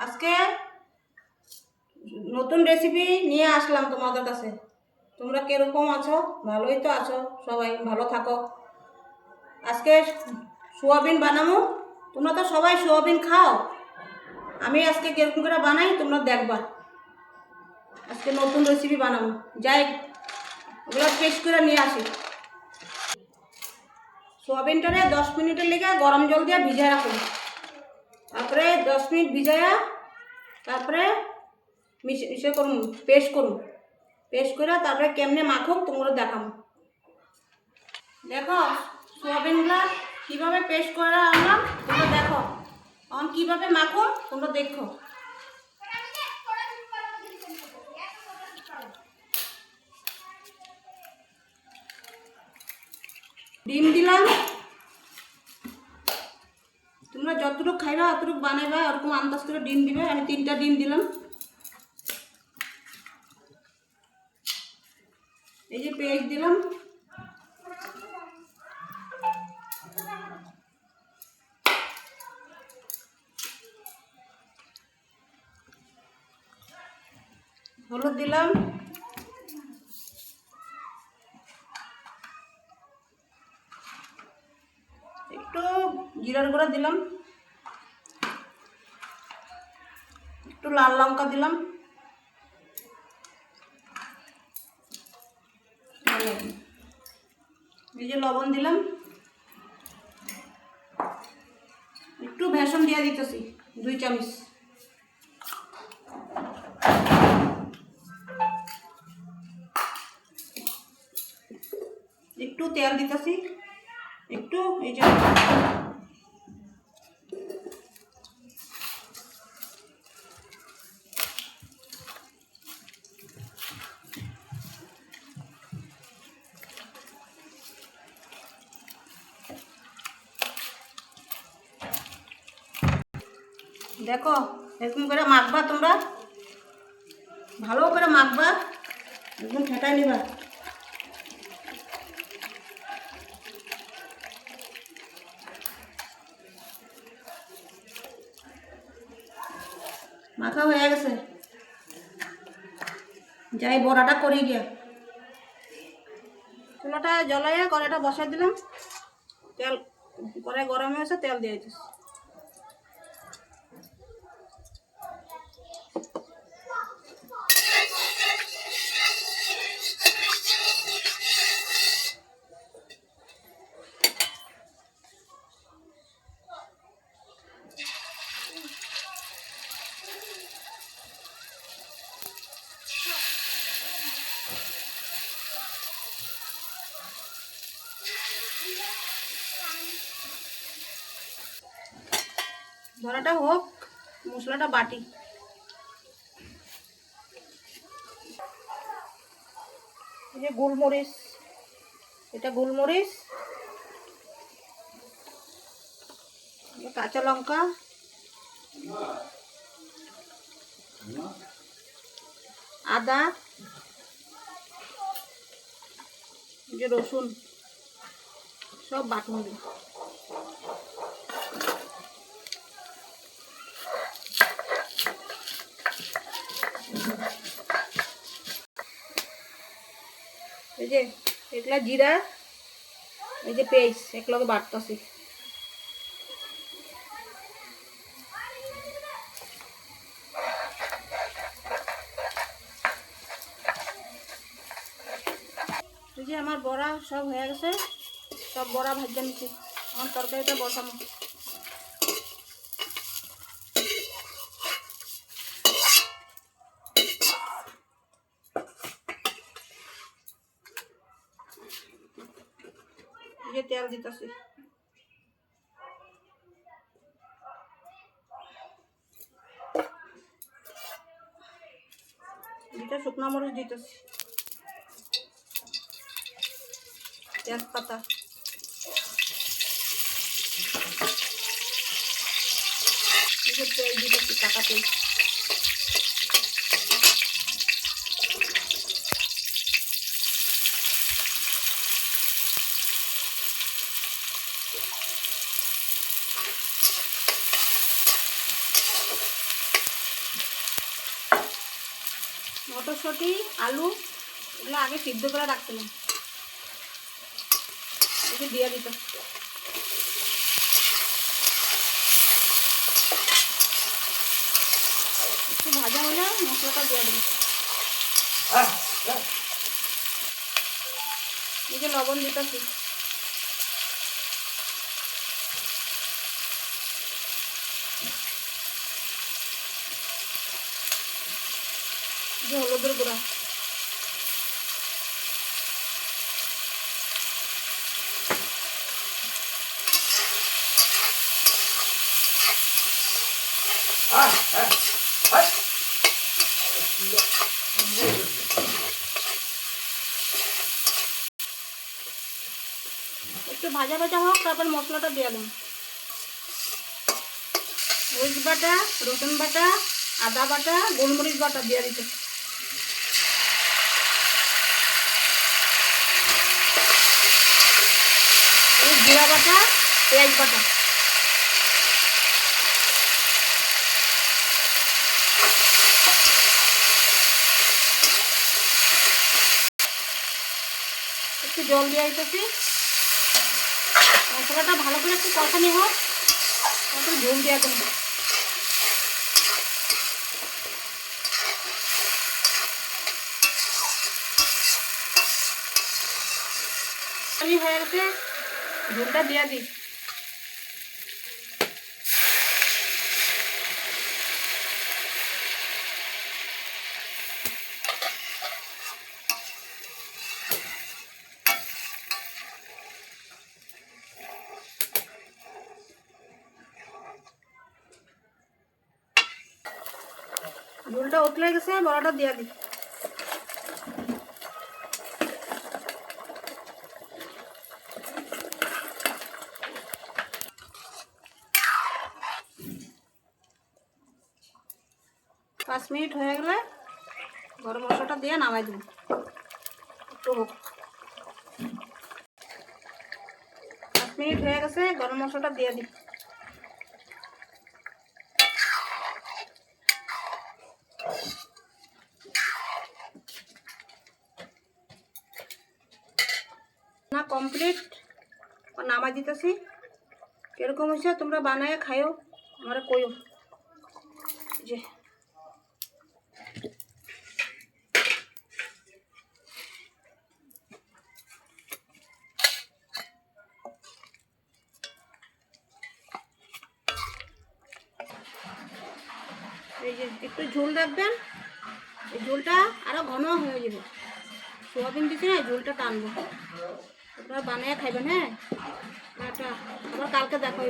আজকে নতুন রেসিপি নিয়ে আসলাম তোমাদের কাছে। তোমরা কীরকম আছো? ভালোই তো আছো সবাই, ভালো থাকো। আজকে সোয়াবিন বানাবো তোমরা তো সবাই সোয়াবিন খাও। আমি আজকে কীরকম করে বানাই তোমরা দেখবা। আজকে নতুন রেসিপি বানাবো। যাই, ওগুলো টেস্ট করে নিয়ে আসি। সোয়াবিনটারে দশ মিনিটের লেগে গরম জল দিয়ে ভিজে রাখুন তারপরে দশ মিনিট ভিজায়া, তারপরে মিশে করুন, পেস্ট করুন। পেস্ট করে তারপরে কেমনে মাখুক তোমরা দেখাম দেখো সোয়াবিনগুলা কীভাবে পেস্ট করে আনলাম তোমরা দেখো। এখন কীভাবে মাখো তোমরা দেখো। ডিম দিলাম। বানাইবা, ওরকম আন্দাজ করে ডিম দিবে, আমি তিনটা ডিম দিলাম। এই যে পেঁয়াজ দিলাম। হলুদ দিলাম। একটু জিরার গুঁড়া দিলাম। একটু লাল লঙ্কা দিলাম। এই যে লবণ দিলাম। একটু বেসন দিয়ে দিতেছি, দুই চামচ। একটু তেল দিতেছি। একটু, এই যে দেখো, এরকম করে মাখবা তোমরা। ভালো করে মাখবা, একদম ঠেকাই নিবা। মাখা হয়ে গেছে। যাই, বড়াটা করি গিয়া। চুলাটা জ্বলাইয়া কড়াইটা বসাই দিলাম। তেল, কড়াই গরম হয়েছে তেল দিয়ে দিচ্ছি। ধরাটা হোক, মশলাটা বাটি। এই যে গোলমরিচ, এটা গোলমরিচ, কাঁচা লঙ্কা, আদা যে রসুন, সব বাটন দিই এই যে এগুলা জিরা, এই যে পেস্ট এগুলোকে বাটতেছি। এই যে আমার বড়া সব হয়ে গেছে, সব বড়া ভাজা নিচ্ছি। আমার তরকারিটা বসাবো। যে তেল দিতেছি। দুটা শুকনো মরিচ দিতেছি। তেজপাতা। তেল দিতেছি টাকা তেল মটরশুঁটি আলু এগুলো আগে সিদ্ধ করে রাখছিলাম। দিয়ে দিত। একটু ভাজা হলে মশলাটা দিয়ে দিই এই যে লবণ দিতেছি। যে হলুদের গুঁড়া। একটু ভাজা ভাজা হোক, তারপর মশলাটা দিয়ে দেবো। মরিচ বাটা, রসুন বাটা, আদা বাটা, গোলমরিচ বাটা দিয়ে দিতে এই জিরা বাটা, পেঁয়াজ বাটা। একটু জল দিয়ে দিতেছি মশলাটা ভালো করে একটু কষানি হোক তারপর ঝোল দেওয়া দেবো আমি হয়ে গেছে। ঝোলটা দিয়ে দিই। ঝোলটা উতলে গেছে বড়াটা দিয়ে দিই। পাঁচ মিনিট হয়ে গেলে গরম মশলাটা দিয়ে নামাই দিন একটু হোক। পাঁচ মিনিট হয়ে গেছে, গরম মশলাটা দিয়ে দিই। না কমপ্লিট নামাই দিতেছি। কীরকম হয়েছে তোমরা বানায় খাইও, আমরা কইও। যে এই যে একটু ঝোল রাখবেন। এই ঝোলটা আরও ঘন হয়ে যাবে। সোয়াবিন দিচ্ছি না ঝোলটা টানবো। আপনারা বানিয়ে খাইবেন হ্যাঁ? আচ্ছা আবার কালকে দেখা